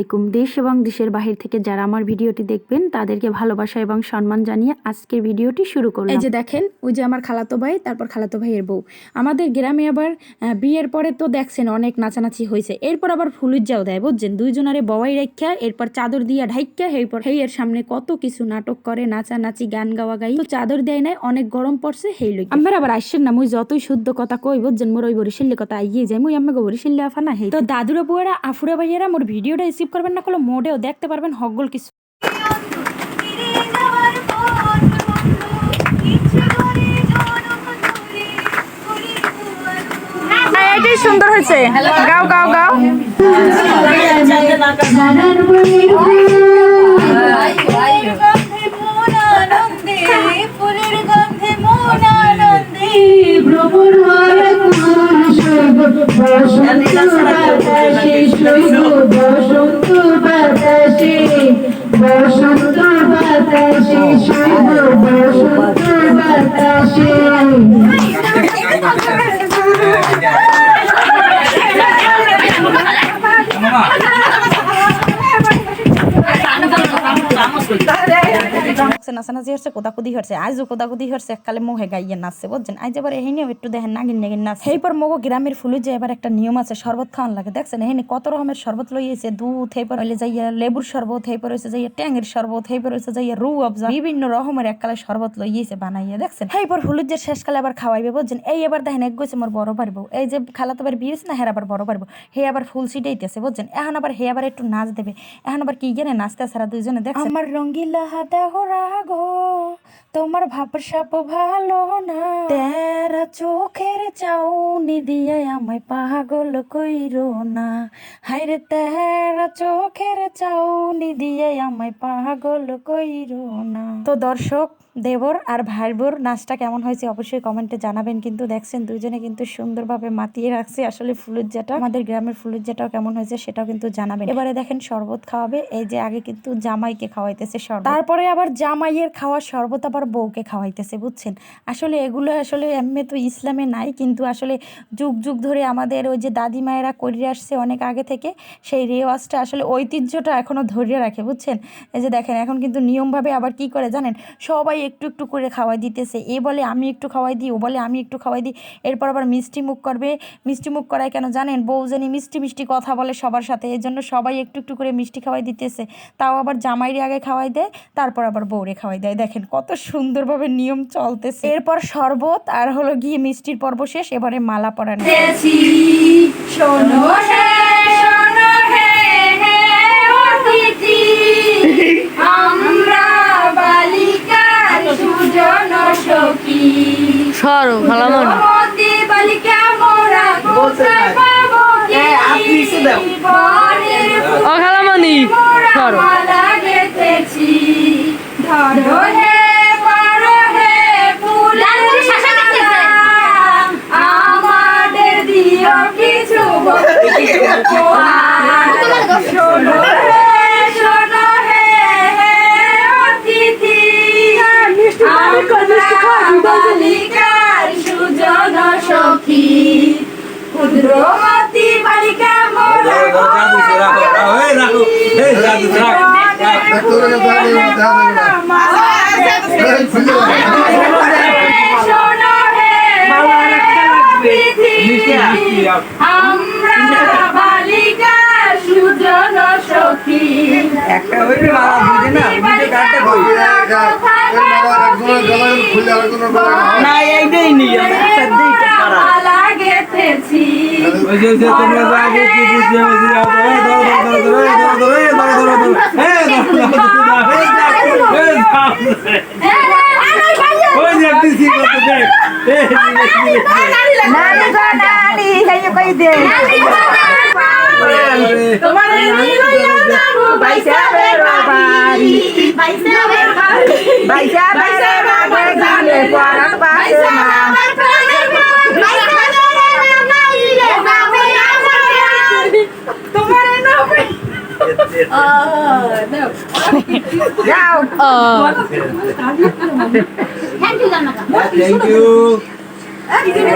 আলাইকুম। দেশ এবং দেশের বাহির থেকে যারা আমার ভিডিওটি দেখবেন তাদেরকে ভালোবাসা এবং সম্মান জানিয়ে আজকের ভিডিওটি শুরু করলাম। এই যে দেখেন ওই যে আমার খালাতো ভাই তারপর খালাতো ভাইয়ের বউ। আমাদের গ্রামে আবার বিয়ের পরে তো দেখছেন অনেক নাচানাচি হয়েছে। এরপর আবার ফুলুজ্জাও দেয় বুঝছেন? দুইজনারে বওয়াই রেখা এরপর চাদর দিয়া ঢাইকা এরপর হেইয়ের সামনে কত কিছু নাটক করে নাচানাচি গান গাওয়া গাই। তো চাদর দেয় নাই অনেক গরম পড়ছে হেই লই আমার আবার আসছেন না মুই যতই শুদ্ধ কথা কই বুঝছেন? মোর ওই বরিশাল্লি কথা আইয়ে যায় মুই আমাকে বরিশাল্লি আফা না হেই। তো দাদুরা বুয়ারা আফুরা ভাইয়েরা মোর ভিডিওটা রিসিভ করবেন না কোনো মোডেও দেখতে পারবেন হকগুল কিছু। এটাই সুন্দর হয়েছে। গাও গাও গাও। ভ্রমণ Poxa নাচানাচি হচ্ছে, কোদাকুদি হচ্ছে। আজও কোদাকুদি হচ্ছে, এককালে মোহে গাইয়ে নাচছে, বুঝছেন? আজ এবার এহিনিও একটু দেখেন, নাগিন নাগিন নাচ সেই পর মগো গ্রামের ফুলু যে এবার একটা নিয়ম আছে, শরবত খাওয়ান লাগে। দেখছেন? এখানে কত রকমের শরবত লইয়েছে দুধ হেপর হইলে যাইয়া লেবুর শরবত হেপর হয়েছে যাইয়া ট্যাঙের শরবত হেপর হয়েছে যাইয়া রু আফজা, বিভিন্ন রকমের এককালে শরবত লইয়েছে বানাইয়া, দেখছেন? হেপর ফুলুর যে শেষকালে আবার খাওয়াইবে, বুঝছেন? এই এবার দেখেন, এক গেছে মোর বড় পারব এই যে খালাতো বার বিয়ে হয়েছে না, হের আবার বড় পারব হে আবার ফুল ছিটাইতেছে, বুঝছেন? এখন আবার হে আবার একটু নাচ দেবে। এখন আবার কি জানে নাচতে সারা দুইজনে দেখ আমার রঙ্গিলা হাতে গো, তোমার ভাবসাপ ভালো না। তেরা চোখের চাউনি দিয়ে আমায় পাগল কইরো না। হাইরে তেরা চোখের চাউনি দিয়ে আমায় পাগল কইরো না। তো দর্শক দেবর আর ভাইবোর নাচটা কেমন হয়েছে অবশ্যই কমেন্টে জানাবেন। কিন্তু দেখছেন দুজনে কিন্তু সুন্দরভাবে মাতিয়ে রাখছে আসলে ফুলুজ্জাটা। আমাদের গ্রামের ফুলুজ্জাটাও কেমন হয়েছে সেটাও কিন্তু জানাবেন। এবারে দেখেন শরবত খাওয়াবে। এই যে আগে কিন্তু জামাইকে খাওয়াইতেছে শরবত। তারপরে আবার জামাইয়ের খাওয়া শরবত আবার বউকে খাওয়াইতেছে, বুঝছেন? আসলে এগুলো আসলে এমনি তো ইসলামে নাই, কিন্তু আসলে যুগ যুগ ধরে আমাদের ওই যে দাদিমায়েরা করিয়ে আসছে অনেক আগে থেকে, সেই রেওয়াজটা আসলে ঐতিহ্যটা এখনও ধরে রাখে, বুঝছেন? এই যে দেখেন, এখন কিন্তু নিয়মভাবে আবার কি করে জানেন? সবাই একটু একটু করে খাওয়াই দিতেছে। এ বলে, আমি একটু খাওয়াই দিই, ও বলে, আমি একটু খাওয়াই দিই। এরপর আবার মিষ্টি মুখ করবে। মিষ্টি মুখ করায় কেন জানেন? বউ জানি মিষ্টি মিষ্টি কথা বলে সবার সাথে এই জন্য সবাই একটু একটু করে মিষ্টি খাওয়াই দিতেছে। তাও আবার জামাইরে আগে খাওয়াই দেয়, তারপর আবার বউরে খাওয়াই দেয়। দেখেন কত সুন্দরভাবে নিয়ম চলতেছে। এরপর শরবত আর হলো গিয়ে মিষ্টির পর্ব শেষ, এবারে মালা পরানো। সরো ভালামন ও খালামণি সরো আমাদের দিও কিছু শোনো একটা হইলে মালা বুঝে না বুঝে কাটতে কই না এইটাই নিয়ম সত্যিই তো পারা মালা গেথেছি ওই যে তোমরা আগে কি বুঝে বুঝে যাও এই ধরো ধরো ধরো ধরো ধরো ধরো ধরো ধরো এই ধরো ধরো এই যাও ওই যে একটু সি করতে দে এই তোমার বাইসা বেরো বাড়ি বাইসা বেরো বাড়ি বাইসা বেরো বাড়ি পরাত পাশে না তোমার না যাও থ্যাংক ইউ